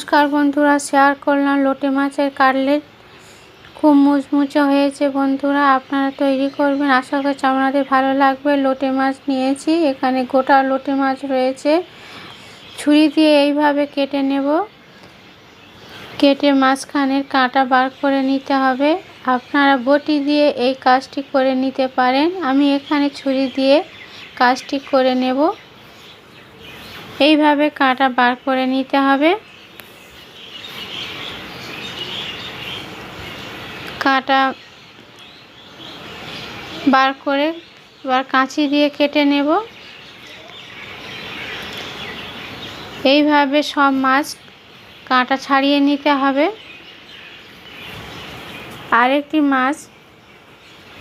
নমস্কার বন্ধুরা? শেয়ার করলাম, লোটে মাছের কাটলেট খুব মুচমুচে হয়েছে বন্ধুরা, আপনারা তৈরি করবেন। আশা করছি আপনাদের ভালো লাগবে। লোটে মাছ নিয়েছি, এখানে গোটা লোটে মাছ রয়েছে। ছুরি দিয়ে এইভাবে কেটে নেব। কেটে মাঝখানের কাঁটা বার করে নিতে হবে। আপনারা বটি দিয়ে এই কাজটি করে নিতে পারেন। আমি এখানে ছুরি দিয়ে কাজটি করে নেব। এইভাবে কাঁটা বার করে নিতে হবে। কাঁটা বার করে এবার কাঁচি দিয়ে কেটে নেব। এইভাবে সব মাছ কাঁটা ছাড়িয়ে নিতে হবে। আরেকটি মাছ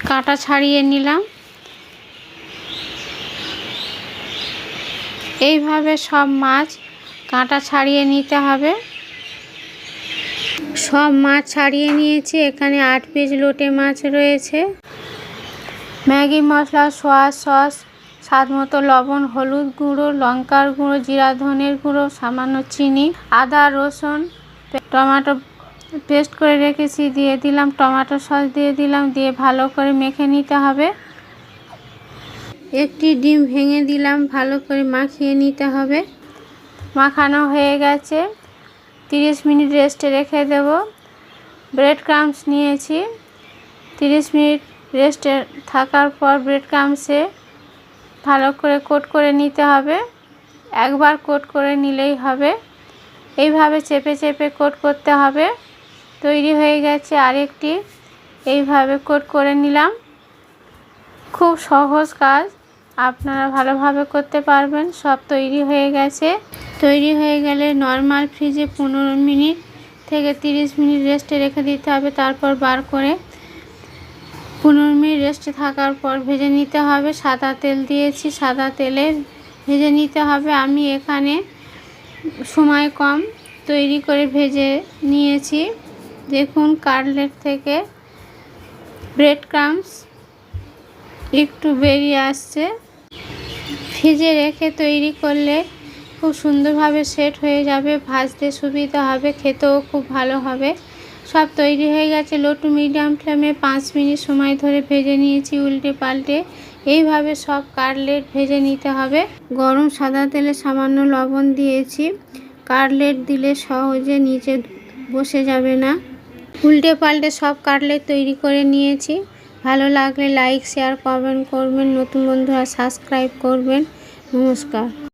কাঁটা ছাড়িয়ে নিলাম। এইভাবে সব মাছ কাঁটা ছাড়িয়ে নিতে হবে। সব মাছ ছাড়িয়ে নিয়েছি। এখানে আট পিস লোটে মাছ রয়েছে। ম্যাগি, মশলা, সোয়া সস, স্বাদ মতো লবণ, হলুদ গুঁড়ো, লঙ্কার গুঁড়ো, জিরা, ধনের গুঁড়ো, সামান্য চিনি, আদা, রসুন, টমেটো পেস্ট করে রেখেছি, দিয়ে দিলাম, টমেটো সস দিয়ে দিলাম, দিয়ে ভালো করে মেখে নিতে হবে। একটি ডিম ভেঙে দিলাম, ভালো করে মাখিয়ে নিতে হবে। মাখানো হয়ে গেছে। তিরিশ মিনিট রেস্টে রেখে দেব। ব্রেড ক্রামস নিয়েছি। তিরিশ মিনিট রেস্টে থাকার পর ব্রেড ক্রামসে ভালো করে কোট করে নিতে হবে। একবার কোট করে নিলেই হবে। এইভাবে চেপে চেপে কোট করতে হবে। তৈরি হয়ে গেছে আরেকটি। এইভাবে কোট করে নিলাম। খুব সহজ কাজ। আপনারা ভালোভাবে করতে পারবেন। সব তৈরি হয়ে গেছে। তৈরি হয়ে গেলে নর্মাল ফ্রিজে পনেরো মিনিট থেকে তিরিশ মিনিট রেস্টে রেখে দিতে হবে। তারপর বার করে পনেরো মিনিট রেস্টে থাকার পর ভেজে নিতে হবে। সাদা তেল দিয়েছি, সাদা তেলে ভেজে নিতে হবে। আমি এখানে সময় কম তৈরি করে ভেজে নিয়েছি। দেখুন কাটলেট থেকে ব্রেড ক্রামস একটু বেরিয়ে আসছে। ফ্রিজে রেখে তৈরি করলে খুব সুন্দরভাবে সেট হয়ে যাবে, ভাজতে সুবিধা হবে, খেতেও খুব ভালো হবে। সব তৈরি হয়ে গেছে লো টু মিডিয়াম ফ্লেমে পাঁচ মিনিট সময় ধরে ভেজে নিয়েছি উল্টে পাল্টে। এইভাবে সব কাটলেট ভেজে নিতে হবে। গরম সাদা তেলে সামান্য লবণ দিয়েছি। কাটলেট দিলে সহজে নিচে বসে যাবে না। উল্টে পাল্টে সব কাটলেট তৈরি করে নিয়েছি। ভালো লাগলে লাইক শেয়ার কমেন্ট করবেন। নতুন বন্ধুরা সাবস্ক্রাইব করবেন। নমস্কার।